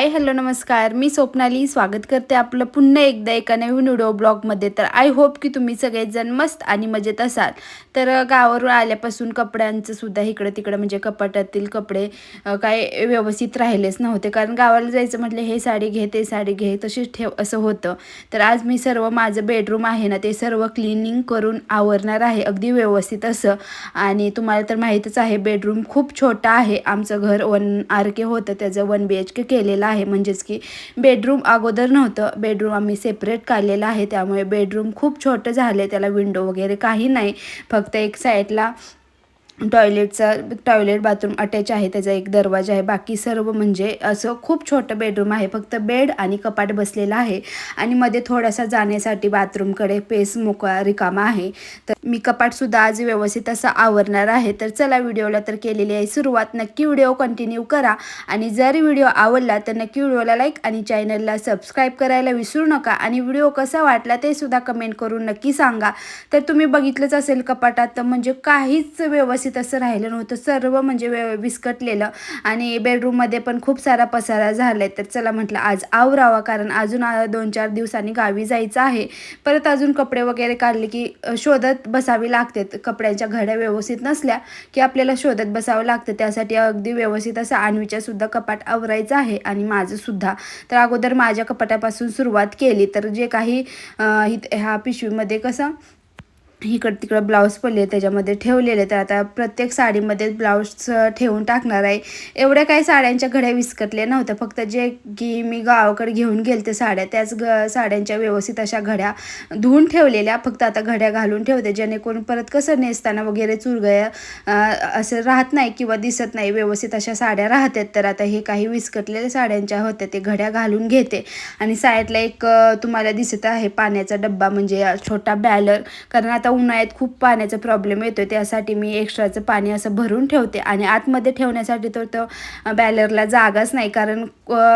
Hi hello नमस्कार. मी स्वप्नाली. स्वागत करते आपलं पुन्हा एकदा एका नवीन व्हिडिओ ब्लॉगमध्ये. तर आय होप की तुम्ही सगळेजण मस्त आणि मजेत असाल. तर गावावरून आल्यापासून कपड्यांचं सुद्धा इकडं तिकडं म्हणजे कपाटातील कपडे काय व्यवस्थित राहिलेच नव्हते. कारण गावाला जायचं म्हटलं हे साडी घे ते साडी घे तशीच ठेव असं होतं. तर आज मी सर्व माझं बेडरूम आहे ना ते सर्व क्लिनिंग करून आवरणार आहे. अगदी व्यवस्थित असं. आणि तुम्हाला तर माहीतच आहे बेडरूम खूप छोटा आहे. आमचं घर वन आर के होतं. त्याचं वन बी एच के केलेलं आहे. म्हणजेच की बेडरूम अगोदर नव्हतं. बेडरूम आम्ही सेपरेट काढलेलं आहे. त्यामुळे बेडरूम खूप छोटं झालं त्याला विंडो वगैरे काही नाही. फक्त एक साईडला टॉयलेटचा टॉयलेट बाथरूम अटॅच आहे त्याचा एक दरवाजा आहे. बाकी सर्व म्हणजे असं खूप छोटं बेडरूम आहे. फक्त बेड आणि कपाट बसलेलं आहे. आणि मध्ये थोडासा जाण्यासाठी बाथरूमकडे पेस मोकळा रिकामा आहे. तर मी कपाटसुद्धा आज व्यवस्थित असं आवरणार आहे. तर चला व्हिडिओला तर केलेली आहे सुरुवात. नक्की व्हिडिओ कंटिन्यू करा. आणि जर व्हिडिओ आवडला तर नक्की व्हिडिओला लाईक आणि चॅनलला सबस्क्राईब करायला विसरू नका. आणि व्हिडिओ कसा वाटला ते सुद्धा कमेंट करून नक्की सांगा. तर तुम्ही बघितलंच असेल कपाटात तर म्हणजे काहीच व्यवस्थित असं राहिलं नव्हतं. सर्व म्हणजे वे विस्कटलेलं. आणि बेडरूममध्ये पण खूप सारा पसारा झाला आहे तर चला म्हटलं आज आवरावा कारण अजून दोन चार दिवसांनी गावी जायचं आहे. परत अजून कपडे वगैरे काढले की शोधत बसावी लागते. कपड्यांच्या घड्या व्यवस्थित नसल्या की आपल्याला शोधत बसावं लागतं. त्यासाठी अगदी व्यवस्थित असं आणवीच्या सुद्धा कपाट आवरायचं आहे. आणि माझं सुद्धा. तर अगोदर माझ्या कपाटापासून सुरुवात केली. तर जे काही ह्या पिशवीमध्ये कसं इकडं तिकडं ब्लाऊज पडले त्याच्यामध्ये ठेवलेले तर आता प्रत्येक साडीमध्ये ब्लाऊज ठेवून टाकणार आहे. एवढ्या काही साड्यांच्या घड्या विस्कटल्या नव्हत्या. फक्त जे की मी गावाकडे घेऊन गेले साड्या त्याच ग साड्यांच्या व्यवस्थित अशा घड्या धुवून ठेवलेल्या. फक्त आता घड्या घालून ठेवते. जेणेकरून परत कसं नेसताना वगैरे चुरगया असं राहत नाही किंवा दिसत नाही. व्यवस्थित अशा साड्या राहतात. तर आता हे काही विस्कटलेल्या साड्यांच्या होत्या. ते घड्या घालून घेते. आणि साईडला एक तुम्हाला दिसत आहे पाण्याचा डब्बा म्हणजे छोटा बॅलर. कारण आता उन्हाळ्यात खूप पाण्याचा प्रॉब्लेम येतो त्यासाठी मी एक्स्ट्राचं पाणी असं भरून ठेवते आणि आतमध्ये ठेवण्यासाठी तर तो बॅलरला जागाच नाही कारण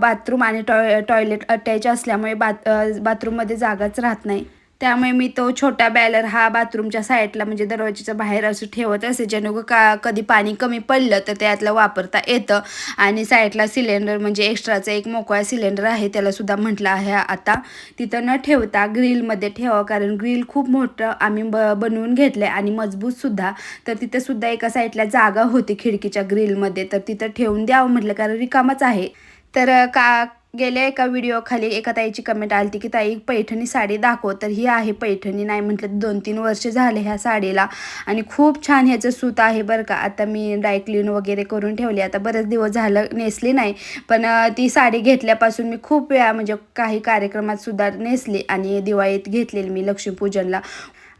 बाथरूम आणि टॉय टॉयलेट अटॅच असल्यामुळे बाथ बाथरूममध्ये जागाच राहत नाही. त्यामुळे मी तो छोटा बॅलर हा बाथरूमच्या साईडला म्हणजे दरवाजाच्या बाहेर असं ठेवत असे जेणेकरून का कधी पाणी कमी पडलं तर त्यातलं वापरता येतं. आणि साईडला सिलेंडर म्हणजे एक्स्ट्राचं एक मोकळा सिलेंडर आहे त्यालासुद्धा म्हटलं आहे आता. तिथं न ठेवता ग्रिलमध्ये ठेवा कारण ग्रिल खूप मोठं आम्ही ब बनवून घेतलं आहे आणि मजबूतसुद्धा तर तिथंसुद्धा एका साईडला जागा होती खिडकीच्या ग्रिलमध्ये तर तिथं ठेवून द्यावं म्हटलं कारण रिकामच आहे. तर का गेल्या एका व्हिडिओ खाली एका ताईची कमेंट आली होती की ताई पैठणी साडी दाखव. तर ही आहे पैठणी. नाही म्हटलं दोन तीन वर्ष झाले ह्या साडीला. आणि खूप छान ह्याचं सूत आहे बरं का. आता मी ड्राय क्लीन वगैरे करून ठेवली. आता बरेच दिवस झालं नेसली नाही. पण ती साडी घेतल्यापासून मी खूप वेळा म्हणजे काही कार्यक्रमात सुद्धा नेसली आणि दिवाळीत घेतलेली मी लक्ष्मीपूजनला.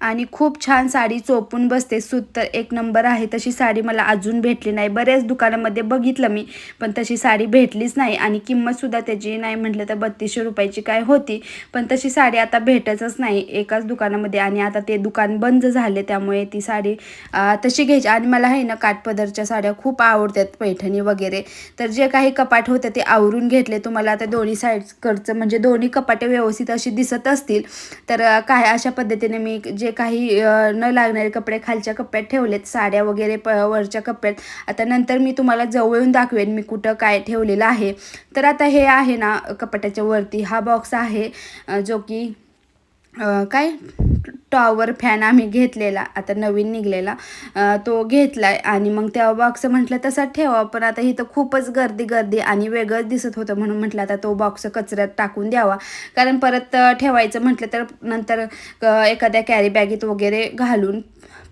आणि खूप छान साडी चोपून बसते. सूत तर एक नंबर आहे. तशी साडी मला अजून भेटली नाही. बऱ्याच दुकानामध्ये बघितलं मी पण तशी साडी भेटलीच नाही आणि किंमतसुद्धा त्याची नाही म्हटलं तर बत्तीसशे रुपयाची काय होती. पण तशी साडी आता भेटतच नाही एकाच दुकानामध्ये आणि आता ते दुकान बंद झाले त्यामुळे ती साडी तशी घ्यायची. आणि मला आहे ना काठपदरच्या साड्या खूप आवडतात पैठणी वगैरे. तर जे काही कपाट होतं ते आवरून घेतले. तुम्हाला आता दोन्ही साईडकडचं म्हणजे दोन्ही कपाटे व्यवस्थित अशी दिसत असतील. तर काय अशा पद्धतीने मी जे काही न लागणारे कपडे खालच्या कप्प्यात ठेवलेत साड्या वगैरे प वरच्या कप्प्यात. आता नंतर मी तुम्हाला जवळून दाखवेन मी कुठं काय ठेवलेलं आहे. तर आता हे आहे ना कपाटाच्या वरती हा बॉक्स आहे जो की काय? टॉवर फॅन आम्ही घेतलेला. आता नवीन निघलेला. तो घेतला आहे आणि मग तेव्हा बॉक्स म्हटलं तसाच ठेवा. पण आता इथं खूपच गर्दी गर्दी आणि वेगळंच दिसत होतं म्हणून म्हटलं आता तो बॉक्स कचऱ्यात टाकून द्यावा. कारण परत ठेवायचं म्हटलं तर नंतर एखाद्या कॅरी बॅगेत वगैरे घालून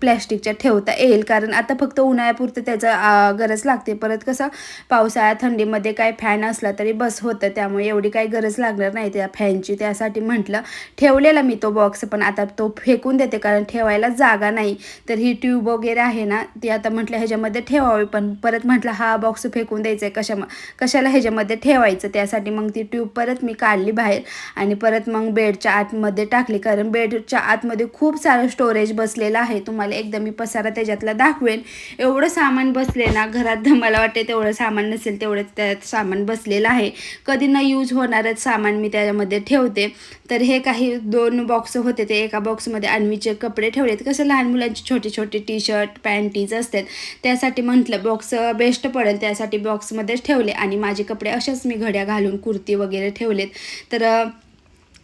प्लॅस्टिकच्या ठेवता येईल. कारण आता फक्त उन्हाळ्यापुरतं त्याचं गरज लागते. परत कसं पावसाळ्यात थंडीमध्ये काय फॅन असला तरी बस होतं. त्यामुळे एवढी काही गरज लागणार नाही त्या फॅनची. त्यासाठी म्हटलं ठेवलेला मी तो बॉक्स पण आता तो फेकून देते. कारण ठेवायला जागा नाही. तर ही ट्यूब वगैरे आहे ना ती आता म्हटलं ह्याच्यामध्ये ठेवावी. पण परत म्हटलं हा बॉक्स फेकून द्यायचा आहे कशा कशाला ह्याच्यामध्ये ठेवायचं? त्यासाठी मग ती ट्यूब परत मी काढली बाहेर. आणि परत मग बेडच्या आतमध्ये टाकली. कारण बेडच्या आतमध्ये खूप सारं स्टोरेज बसलेलं आहे. तुम्हाला एकदा मी पसारा त्याच्यातला दाखवेन. एवढं सामान बसले ना घरात मला वाटते तेवढं सामान नसेल तेवढं त्यात सामान बसलेलं आहे. कधी न यूज होणारच सामान मी त्याच्यामध्ये ठेवते. तर हे काही दोन बॉक्स होते ते. एका बॉक्समध्ये अन्वीचे कपडे ठेवलेत. कसं लहान मुलांचे छोटे छोटे टी शर्ट पॅन्टीज असतात. त्यासाठी म्हटलं बॉक्स बेस्ट पडेल. त्यासाठी बॉक्समध्येच ठेवले. आणि माझे कपडे अशाच मी घड्या घालून कुर्ती वगैरे ठेवलेत. तर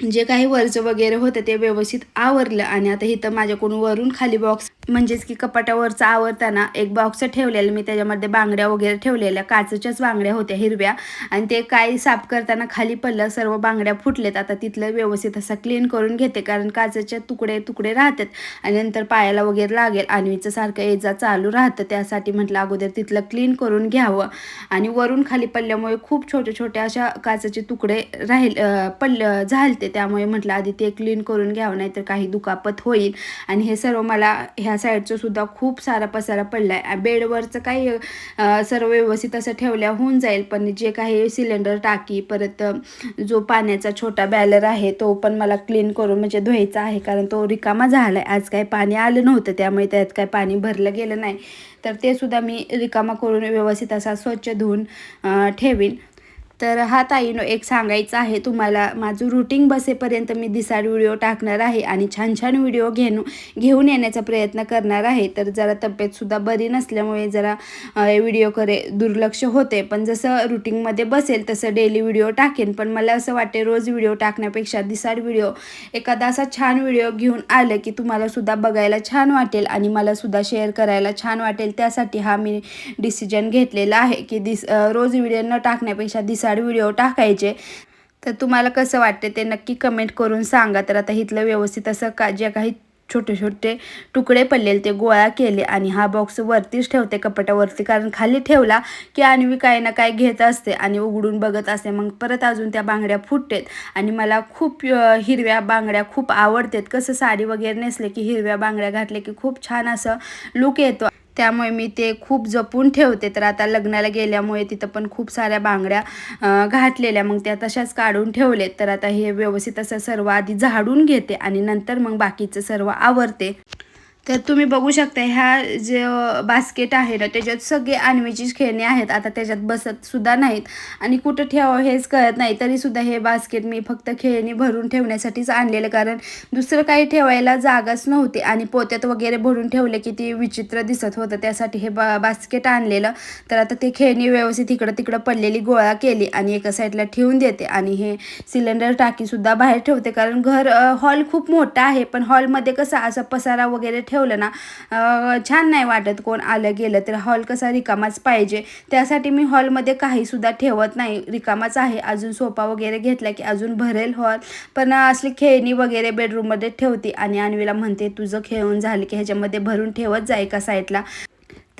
जे काही वरचं वगैरे होतं ते व्यवस्थित आवरलं आणि आता इथं माझ्याकडून वरून खाली बॉक्स म्हणजेच की कपाटावरचं आवरताना एक बॉक्स ठेवलेलं मी त्याच्यामध्ये बांगड्या वगैरे ठेवलेल्या काचच्याच बांगड्या होत्या हिरव्या. आणि ते काय साफ करताना खाली पडलं सर्व बांगड्या फुटलेत. आता तिथलं व्यवस्थित असं क्लीन करून घेते कारण काचेचे तुकडे तुकडे राहतात. आणि नंतर पायाला वगैरे लागेल आणवीचं सारखं ये जा चालू राहतं. त्यासाठी म्हटलं अगोदर तिथलं क्लीन करून घ्यावं. आणि वरून खाली पडल्यामुळे खूप छोटे छोटे अशा काचेचे तुकडे राहील पडलं झालते. त्यामुळे म्हटलं आधी ते क्लीन करून घ्यावं नाही तर काही दुखापत होईल. आणि हे सर्व मला ह्या साईडचं सुद्धा खूप सारा पसारा पडला आहे बेडवरचं काही सर्व व्यवस्थित असं ठेवल्या होऊन जाईल पण जे काही सिलेंडर टाकी परत जो पाण्याचा छोटा बॅलर आहे तो पण मला क्लीन करून म्हणजे धुवायचा आहे कारण तो रिकामा झाला आहे आज काही पाणी आलं नव्हतं त्यामुळे त्यात काय पाणी भरलं गेलं नाही. तर ते सुद्धा मी रिकामा करून व्यवस्थित असा स्वच्छ धुवून ठेवीन. तर हा ताईनो एक सांगायचं आहे तुम्हाला माझं रुटीन बसेपर्यंत मी दिसाड व्हिडिओ टाकणार आहे आणि छान छान व्हिडिओ घेऊन घेऊन येण्याचा प्रयत्न करणार आहे. तर जरा तब्येतसुद्धा बरी नसल्यामुळे जरा व्हिडिओकडे दुर्लक्ष होते. पण जसं रुटीनमध्ये बसेल तसं डेली व्हिडिओ टाकेन. पण मला असं वाटते रोज व्हिडिओ टाकण्यापेक्षा दिसाड व्हिडिओ एखादा असा छान व्हिडिओ घेऊन आलं की तुम्हालासुद्धा बघायला छान वाटेल आणि मला सुद्धा शेअर करायला छान वाटेल. त्यासाठी हा मी डिसिजन घेतलेला आहे की दिस रोज व्हिडिओ न टाकण्यापेक्षा दिसाड व्हिडिओ टाकायचे. तर तुम्हाला कसं वाटते ते नक्की कमेंट करून सांगा. तर आता इथलं व्यवस्थित असं का जे काही छोटे छोटे तुकडे पडलेले ते गोळा केले आणि हा बॉक्स वरतीच ठेवते कपाटावरती. कारण खाली ठेवला की आणवी काय ना काय घेत असते आणि उघडून बघत असते. मग परत अजून त्या बांगड्या फुटतेत आणि मला खूप हिरव्या बांगड्या खूप आवडतात. कसं साडी वगैरे नेसले की हिरव्या बांगड्या घातले की खूप छान असं लुक येतो. त्यामुळे मी ते खूप जपून ठेवते. तर आता लग्नाला गेल्यामुळे तिथं पण खूप साऱ्या बांगड्या घातलेल्या. मग त्या तशाच काढून ठेवलेत. तर आता हे व्यवस्थित असं सर्व आधी झाडून घेते आणि नंतर मग बाकीचं सर्व आवरते. तर तुम्ही बघू शकता ह्या जे बास्केट आहे ना त्याच्यात सगळे आणवीचीच खेळणी आहेत. आता त्याच्यात बसत सुद्धा नाहीत. आणि कुठं ठेवावं हेच कळत नाही. तरी सुद्धा हे बास्केट मी फक्त खेळणी भरून ठेवण्यासाठीच आणलेलं. कारण दुसरं काही ठेवायला जागाच नव्हती. आणि पोत्यात वगैरे भरून ठेवले की ते विचित्र दिसत होतं. त्यासाठी हे बा बास्केट आणलेलं. तर आता ते खेळणी व्यवस्थित इकडं तिकडं पडलेली गोळा केली आणि एका साईडला ठेवून देते. आणि हे सिलेंडर टाकीसुद्धा बाहेर ठेवते. कारण घर हॉल खूप मोठा आहे. पण हॉलमध्ये कसं असं पसारा वगैरे ठेवलं ना छान नाही वाटत कोण आलं गेलं तर हॉल कसा रिकामाच पाहिजे. त्यासाठी मी हॉलमध्ये काहीसुद्धा ठेवत नाही. रिकामाच आहे. अजून सोफा वगैरे घेतला की अजून भरेल हॉल. पण असली खेळणी वगैरे बेडरूममध्ये ठेवते आणि अन्वीला म्हणते तुझं खेळून झालं की ह्याच्यामध्ये भरून ठेवत जा एका साईडला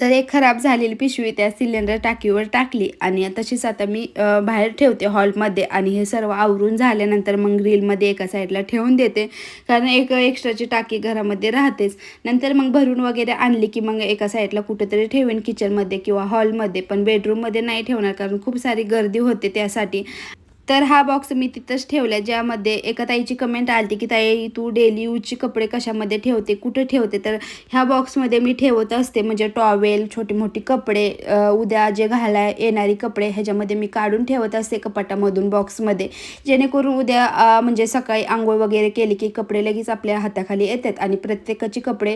तर एक खराब झालेली पिशवी त्या सिलेंडर टाकीवर टाकली आणि तशीच आता मी बाहेर ठेवते हॉलमध्ये आणि हे सर्व आवरून झाल्यानंतर मग ग्रीलमध्ये एका साईडला ठेवून देते. कारण एक एक्स्ट्राची टाकी घरामध्ये राहतेच. नंतर मग भरून वगैरे आणली की मग एका साईडला कुठेतरी ठेवेन किचनमध्ये किंवा हॉलमध्ये पण बेडरूममध्ये नाही ठेवणार कारण खूप सारी गर्दी होते त्यासाठी. तर हा बॉक्स मी तिथंच ठेवला ज्यामध्ये एका ताईची कमेंट आली की ताई तू डेली यूजचे कपडे कशामध्ये ठेवते? कुठे ठेवते? तर ह्या बॉक्समध्ये मी ठेवत असते म्हणजे टॉवेल छोटी मोठी कपडे उद्या जे घालाय येणारी कपडे ह्याच्यामध्ये मी काढून ठेवत असते कपाटामधून बॉक्समध्ये जेणेकरून उद्या म्हणजे सकाळी आंघोळ वगैरे केली की कपडे लगेच आपल्या हाताखाली येतात आणि प्रत्येकाचे कपडे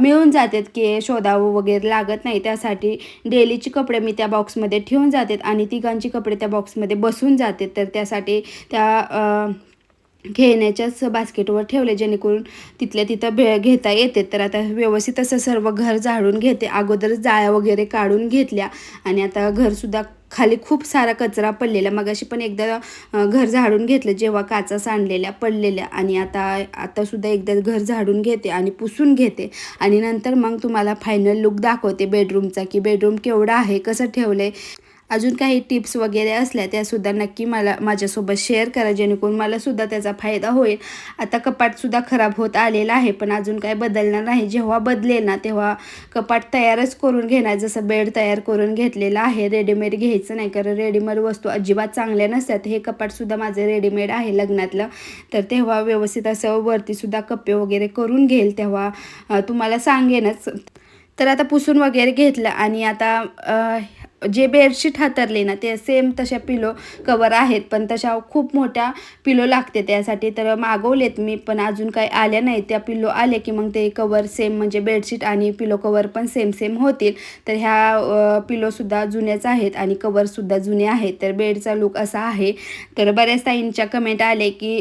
मिळून जातात की शोधावं वगैरे लागत नाही. त्यासाठी डेलीचे कपडे मी त्या बॉक्समध्ये ठेवून जातात आणि तिघांची कपडे त्या बॉक्समध्ये बसून जाते. तर त्यासाठी त्या घेण्याच्याच बास्केटवर ठेवले जेणेकरून तिथल्या तिथं भे घेता येते. तर आता व्यवस्थित असं सर्व घर झाडून घेते. अगोदरच जाळ्या वगैरे काढून घेतल्या आणि आता घरसुद्धा खाली खूप सारा कचरा पडलेला. मगाशी पण एकदा घर झाडून घेतलं जेव्हा काचा सांडलेल्या पडलेल्या आणि आता आतासुद्धा एकदा घर झाडून घेते आणि पुसून घेते. आणि नंतर मग तुम्हाला फायनल लुक दाखवते बेडरूमचा की बेडरूम केवढा आहे कसं ठेवलं आहे अजून काही टिप्स वगैरे असल्या त्यासुद्धा नक्की मला माझ्यासोबत शेअर करा जेणेकरून मलासुद्धा त्याचा फायदा होईल. आता कपाटसुद्धा खराब होत आलेला आहे पण अजून काय बदलणार नाही. जेव्हा बदलेल ना तेव्हा कपाट तयारच करून घेणार. जसं बेड तयार करून घेतलेला आहे रेडीमेड घ्यायचं नाही कारण रेडीमेड वस्तू अजिबात चांगल्या नसतात. हे कपाटसुद्धा माझं रेडीमेड आहे लग्नातलं. तर तेव्हा व्यवस्थित असं वरतीसुद्धा कप्पे वगैरे करून घेईल तेव्हा तुम्हाला सांगेनच. तर आता पुसून वगैरे घेतलं आणि आता जे बेडशीट हातरले ना ते सेम तशा पिलो कवर आहेत. पण तशा खूप मोठ्या पिलो लागते त्यासाठी. तर मागवलेत मी पण अजून काही आल्या नाही त्या पिलो आले की मग ते कवर सेम म्हणजे बेडशीट आणि पिलो कवर पण सेम सेम होतील. तर ह्या पिलोसुद्धा जुन्याच आहेत आणि कवरसुद्धा जुने आहेत. तर बेडचा लुक असा आहे. तर बऱ्याच ताईंच्या कमेंट आले की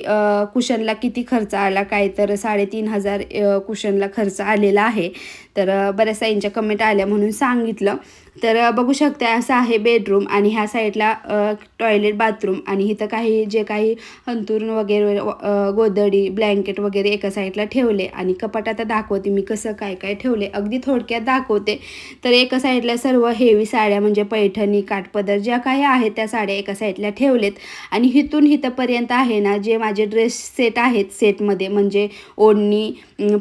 कुशनला किती खर्च आला? काय तर साडेतीन हजार कुशनला खर्च आलेला आहे. तर बऱ्याच ताईंच्या कमेंट आल्या म्हणून सांगितलं. तर बघू शकता असं आहे बेडरूम आणि ह्या साईडला टॉयलेट बाथरूम आणि इथं काही जे काही अंतुरण वगैरे गोदडी ब्लँकेट वगैरे एका साईडला ठेवले आणि कपाट आता दाखवते मी कसं काय काय ठेवले. अगदी थोडक्यात दाखवते. तर एका साईडला सर्व हेवी साड्या म्हणजे पैठणी काठपदर ज्या काही आहेत त्या साड्या एका साईडला ठेवलेत. आणि इथून इथंपर्यंत आहे ना जे माझे ड्रेस सेट आहेत सेटमध्ये म्हणजे ओढणी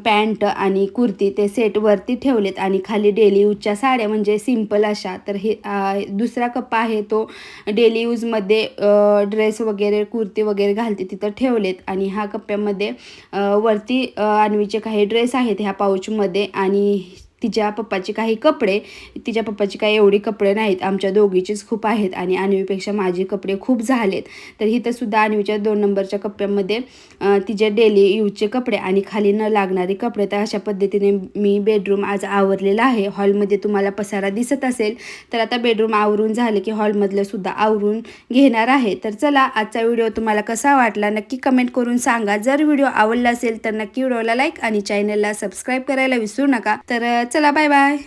पॅन्ट आणि कुर्ती ते सेटवरती ठेवलेत आणि खाली डेली यूजच्या साड्या म्हणजे सिंपल अशा तर हे दुसरा कप्पा आहे तो डेली यूजमध्ये ड्रेस वगैरे कुर्ती वगैरे घालते तिथं ठेवलेत. आणि ह्या कप्प्यामध्ये वरती अन्वीचे काही ड्रेस आहेत ह्या पाऊचमध्ये आणि तिच्या पप्पाचे काही कपडे तिच्या पप्पाची काही एवढी कपडे नाहीत. आमच्या दोघीचेच खूप आहेत आणि अन्वीपेक्षा माझे कपडे खूप झालेत. तर इथं सुद्धा अन्वीच्या दोन नंबरच्या कप्प्यामध्ये तिचे डेली यूजचे कपडे आणि खाली न लागणारे कपडे. तर अशा पद्धतीने मी बेडरूम आज आवरलेला आहे. हॉलमध्ये तुम्हाला पसारा दिसत असेल तर आता बेडरूम आवरून झाले की हॉलमधलं सुद्धा आवरून घेणार आहे. तर चला आजचा व्हिडिओ तुम्हाला कसा वाटला नक्की कमेंट करून सांगा. जर व्हिडिओ आवडला असेल तर नक्की व्हिडिओला लाईक आणि चॅनलला सबस्क्राईब करायला विसरू नका. तर 再来拜拜。